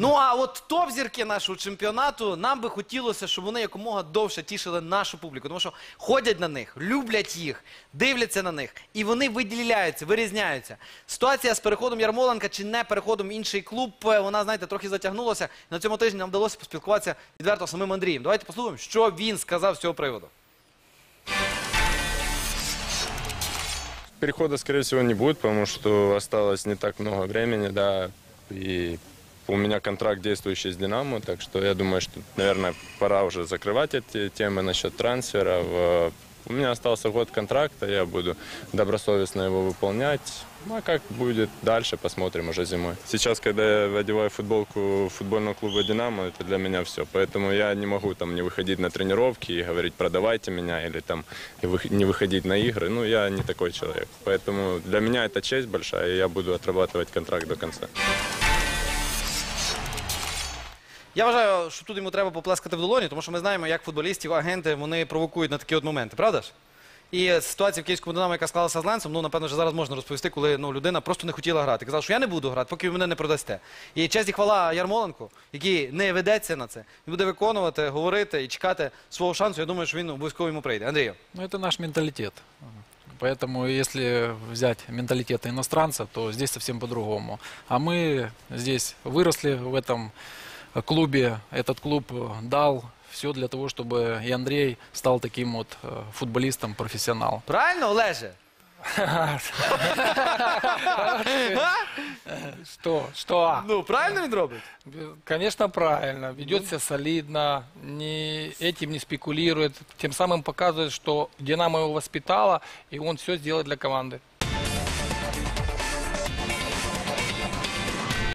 Ну а от топ-зірки нашого чемпіонату нам би хотілося, щоб вони якомога довше тішили нашу публіку, тому що ходять на них, люблять їх, дивляться на них, і вони виділяються, вирізняються. Ситуація з переходом Ярмоленка чи не переходом інший клуб, е, вона, знаєте, трохи затягнулася. На цьому тижні нам вдалося поспілкуватися відверто самим Андрієм. Давайте послухаємо, що він сказав з цього приводу. Перехода, скорее всего, не будет, потому что осталось не так много времени, да, и у меня контракт действующий с «Динамо», так что я думаю, что, наверное, пора уже закрывать эти темы насчет трансферов. Э, У меня остался год контракта, я буду добросовестно его выполнять. Ну, а как будет дальше, посмотрим уже зимой. Сейчас, когда я одеваю футболку футбольного клуба «Динамо», это для меня все. Поэтому я не могу там не выходить на тренировки и говорить «продавайте меня» или там и вы- не выходить на игры. Ну, я не такой человек. Поэтому для меня это честь большая, и я буду отрабатывать контракт до конца. Я вважаю, що тут йому треба поплескати в долоні, тому що ми знаємо, як футболістів, агенти вони провокують на такі от моменти, правда ж? І ситуація в київському динамо, яка склалася з Ленцем, ну напевно, вже зараз можна розповісти, коли ну, людина просто не хотіла грати. Казав, що я не буду грати, поки ви мене не продасте. І честь і хвала Ярмоленку, який не ведеться на це, і буде виконувати, говорити і чекати свого шансу. Я думаю, що він обов'язково йому прийде. Андрію. Ну, это наш менталитет. Поэтому, если взять менталитет иностранца, то здесь совсем по-другому. А мы здесь выросли в этом клубе. Этот клуб э, дал все для того, чтобы и Андрей стал таким вот э, футболистом, профессионалом. Правильно, Олеже? Что? Что? Ну, правильно він робить? Конечно, правильно. Ведет себя солидно, не, этим не спекулирует. Тем самым показывает, что Динамо его воспитала, и он все сделает для команды.